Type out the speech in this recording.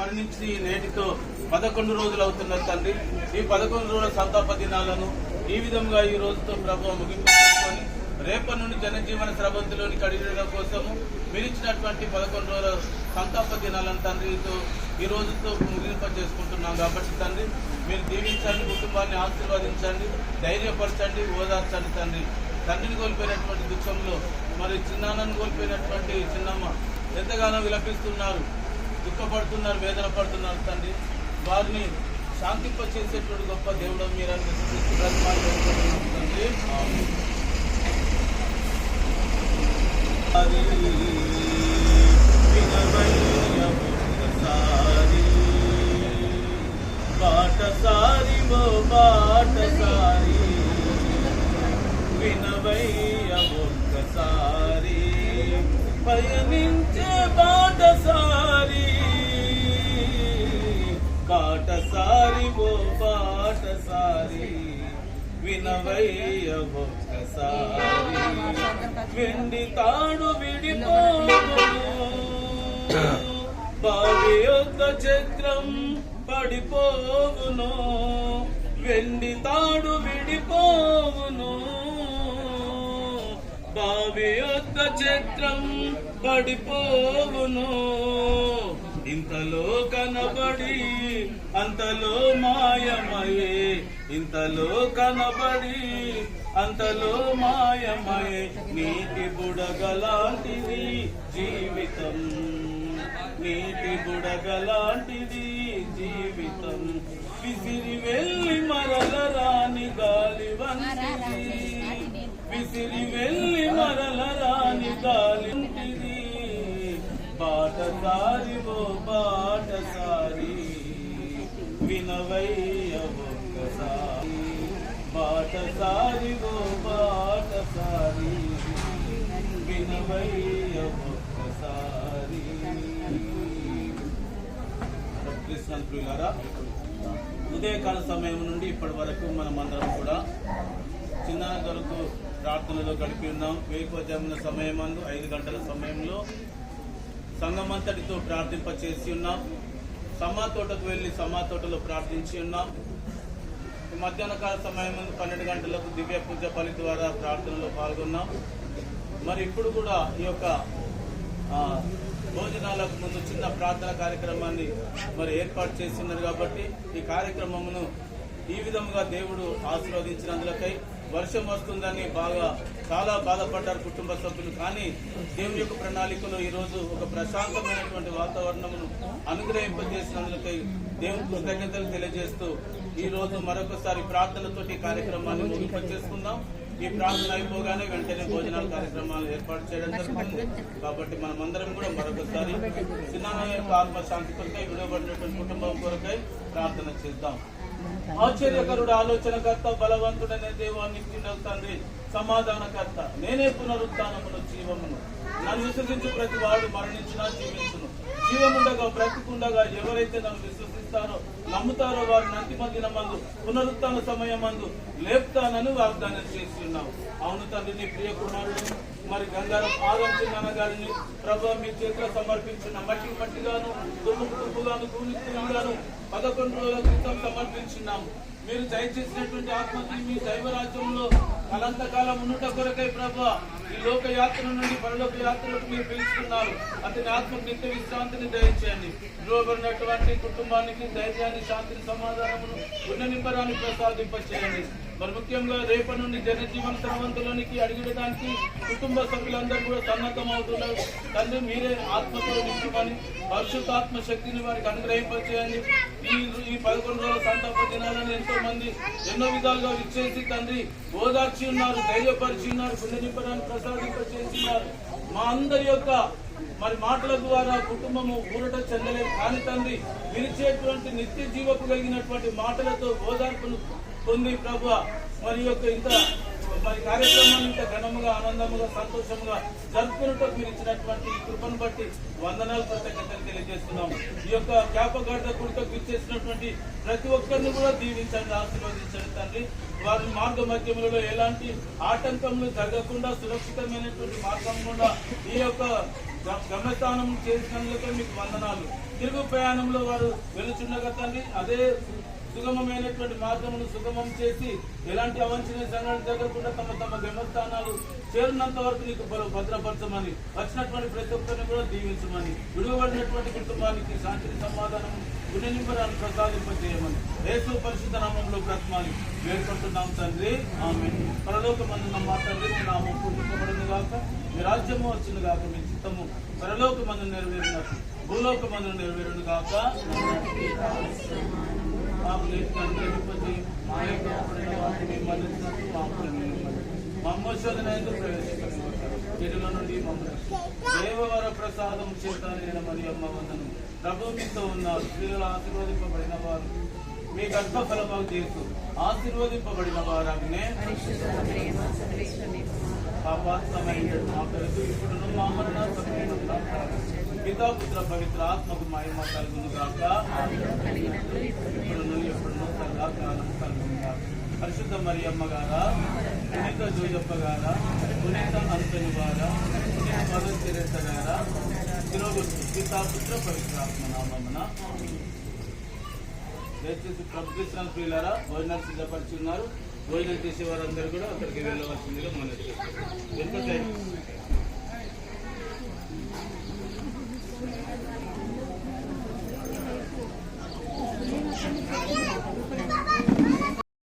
మరణించి నేటితో పదకొండు రోజులు అవుతున్న తండ్రి ఈ పదకొండు రోజుల సంతాప దినాలను ఈ విధంగా ఈ రోజుతో ప్రభావం ముగింపు చేసుకొని రేపటి నుండి జనజీవన స్రవంతిలోని కడిగడం కోసము మీరు ఇచ్చినటువంటి పదకొండు రోజుల సంతాప దినాలను తండ్రితో ఈ రోజుతో ముగింప చేసుకుంటున్నాం కాబట్టి తండ్రి మీరు దీవించండి కుటుంబాన్ని ఆశీర్వదించండి ధైర్యపరచండి ఓదార్చండి తండ్రి. తండ్రిని కోల్పోయినటువంటి దుఃఖంలో మరి చిన్నాన్నను కోల్పోయినటువంటి చిన్నమ్మ ఎంతగానో విలపిస్తున్నారు. దుఃఖపడుతున్నారు వేదన పడుతున్నారు తండ్రి. వారిని శాంతింప చేసేటువంటి గొప్ప దేవుడు మీరు అని బ్రతమాలు వేడుకుంటున్నాం తండ్రి. పాటసారి హరి వినవయ్య ఒక్కసారి. ఓ బాటసారి వినవయ్య ఒక్కసారి పయనించే బాటసారి. బాటసారి ఓ బాటసారి వినవయ్య ఒక్కసారి. వెండి తాడు విడిపోవును బావి యొక్క చక్రం పడిపోవును వెండి తాడు విడిపోవును బావి యొక్క చక్రం పడిపోవును. ఇంతలో కనబడి అంతలో మాయమయే ఇంతలో కనబడి అంతలో మాయమయే నీటి బుడగలాంటిది జీవితం. నీటి బుడగలాంటిది జీవితం. విసిరి వెళ్ళి మరల రాని గాలి వంటిది. విసిరి వెళ్ళి మరల రాని గాలి సారి బాటసారి ఓ బాటసారి వినవయ్య ఒక్కసారి. బాటసారి ఓ బాటసారి వినవయ్య ఒక్కసారి. ప్రియులారా ఉదయకాల సమయం నుండి ఇప్పటి వరకు మనం అందరం కూడా చిన్న కొరకు ప్రార్థనలో గడిపి ఉన్నాం. వేకోజామున సమయం అందు ఐదు గంటల సమయంలో సంఘమంతటితో ప్రార్థింప చేసి ఉన్నాం. సమ్మా తోటకు వెళ్ళి సమ్మా తోటలో ప్రార్థించి ఉన్నాం. మధ్యాహ్న కాల సమయం ముందు పన్నెండు గంటలకు దివ్య పూజ ఫలి ద్వారా ప్రార్థనలో పాల్గొన్నాం. మరి ఇప్పుడు కూడా ఈ యొక్క భోజనాలకు ముందు చిన్న ప్రార్థన కార్యక్రమాన్ని మరి ఏర్పాటు చేస్తున్నారు కాబట్టి ఈ కార్యక్రమమును ఈ విధముగా దేవుడు ఆశీర్వదించినందులకై వర్షం వస్తుందని బాగా చాలా బాధపడ్డారు కుటుంబ సభ్యులు. కానీ దేవుని యొక్క ప్రణాళికలో ఈ రోజు ఒక ప్రశాంతమైనటువంటి వాతావరణమును అనుగ్రహింపజేసినందుకై దేవుని కృతజ్ఞతలు తెలియజేస్తూ ఈ రోజు మరొకసారి ప్రార్థనతోటి కార్యక్రమాన్ని ముగింపు చేసుకుందాం ఈ ప్రార్థన అయిపోగానే వెంటనే భోజనాల కార్యక్రమాలు ఏర్పాటు చేయడం జరుగుతుంది. కాబట్టి మనమందరం కూడా మరొకసారి చిన్న యొక్క ఆత్మశాంతి కొరకై విడవబడినటువంటి కుటుంబం కొరకై ప్రార్థన చేద్దాం. ఆశ్చర్యకరుడు ఆలోచనకర్త బలవంతుడనే దేవాన్ని తండ్రి సమాధానకర్త. నేనే పునరుత్నమును జీవమును. నన్ను విశ్వసించు ప్రతి వాడు మరణించినా జీవించును. జీవముండగా బ్రతికుండగా ఎవరైతే నన్ను విశ్వసిస్తారో నమ్ముతారో వారు నంతిమ దినమందు పునరుత్న సమయమందు లేపుతానని వాగ్దానం చేసి ఉన్నావు అవును తండ్రి నీ ప్రియ కుమారుడు మరి గంగారం ఆదం నాన్నగారిని గారిని మీ చేతిలో సమర్పించిన మట్టి మట్టిగాను తుమ్ము తుప్పుగాను కూలి కూలిగాను పదకొండు రోజుల క్రితం సమర్పించున్నాము మీరు దయచేసినటువంటి ఆత్మకి మీ దైవరాజ్యంలో అనంతకాలం ఉన్నట కొరకై ప్రభు ఈ లోక యాత్ర నుండి పరలోక యాత్రలకు మీరు పిలుచుకున్నారు అతని ఆత్మకు నిత్య విశ్రాంతిని దయచేయండి. ద్రోబడినటువంటి కుటుంబానికి ధైర్యాన్ని శాంతిని సమాధానమును ఉన్ననింపరాన్ని ప్రసాదింప మరి ముఖ్యంగా రేపటి నుండి జనజీవన స్రవంతులోనికి అడిగడానికి కుటుంబ సభ్యులందరూ కూడా సన్నద్ధం అవుతున్నారు తండ్రి మీరే ఆత్మతో నింపుమని పరిశుద్ధాత్మ శక్తిని వారికి అనుగ్రహింపచేయండి. ఈ ఈ పదకొండు రోజుల సంతాప దినాలను ఎంతో మంది ఎన్నో విధాలుగా విచ్చేసి తండ్రి ఓదార్చి ఉన్నారు ధైర్యపరిచి ఉన్నారు గుండె నింపడానికి ప్రసాదింపచేసి ఉన్నారు. మా అందరి యొక్క మరి మాటల ద్వారా కుటుంబము ఊరట చెందలేదు కాని తండ్రి విరిచేటువంటి నిత్య జీవకు కలిగినటువంటి మాటలతో ఓదార్పును పొంది ప్రభు మరి యొక్క ఇంత మరి కార్యక్రమాన్ని ఇంత ఘనముగా ఆనందముగా సంతోషముగా జరుపుకున్నట్టు మీరు ఇచ్చినటువంటి కృపను బట్టి వందనాలు కృతజ్ఞతలు తెలియజేస్తున్నాం ఈ యొక్క జ్ఞాపకార్థ కుడితకు ఇచ్చేసినటువంటి ప్రతి ఒక్కరిని కూడా దీవించండి ఆశీర్వదించండి తండ్రి. వారి మార్గ మధ్యములలో ఎలాంటి ఆటంకములు జరగకుండా సురక్షితమైనటువంటి మార్గం గుండా ఈ యొక్క గమ్యస్థానం చేసినందుకే మీకు వందనాలు. తిరుగు ప్రయాణంలో వారు వెళుచుండగా తండ్రి అదే సుగమమైనటువంటి మార్గమును సుగమం చేసి ఎలాంటి అవంచనీయ సంఘటన జరగకుండా తమ తమ గమ్యస్థానాలు చేరినంత వరకు నీకు భద్రపరచమని వచ్చినటువంటి ప్రతి ఒక్కరిని కూడా దీవించమని విడువబడినటువంటి కుటుంబానికి శాంతిని సమాధానం గుణనింపరాన్ని ప్రసాదింపజేయమని యేసు పరిశుద్ధ నామంలో బ్రతమాలి. వేడుకుంటున్నాం తండ్రి. ఆమె పరలోకమందున్న మా తండ్రి మీ నామం పూజింపబడును గాక. మీ రాజ్యము వచ్చిన గాక. మీ చిత్తము పరలోకమందు నెరవేరినట్టు భూలోకమందు నెరవేరును గాక. మాకు లేచిన మా యొక్క వాటిని మన్నించినట్టు మా ఎందుకు వీటిలో నుండి మమ్మల్ని దేవవర ప్రసాదం చేత నేను మరి అమ్మ వందను. ప్రభు మీతో ఉన్నారు స్త్రీలు ఆశీర్వదింపబడిన వారు. మీ గర్భఫలమాకు చేస్తూ ఆశీర్వదింపబడిన వారాగ్నే. పాపాత్మైన మా కొరకు ఇప్పుడు మా మరణ సమయంలో పితా పవిత్ర ఆత్మకు మహిమ కలుగును కాక ఇప్పుడును ఎప్పుడును సదా కాలం కలుగును గాక. పరిశుద్ధ మరియమ్మ గారా పునీత జోజప్ప గారా పునీత అంతని గారా పునీత మదర్ తెరేస గారా ఈరోజు పితా పుత్ర పవిత్ర నామమున దయచేసి ప్రభుత్వ ప్రియులారా భోజనాలు సిద్ధపరిచున్నారు భోజనం చేసే వారందరూ కూడా అక్కడికి వెళ్ళవలసిందిగా మనం వెనుక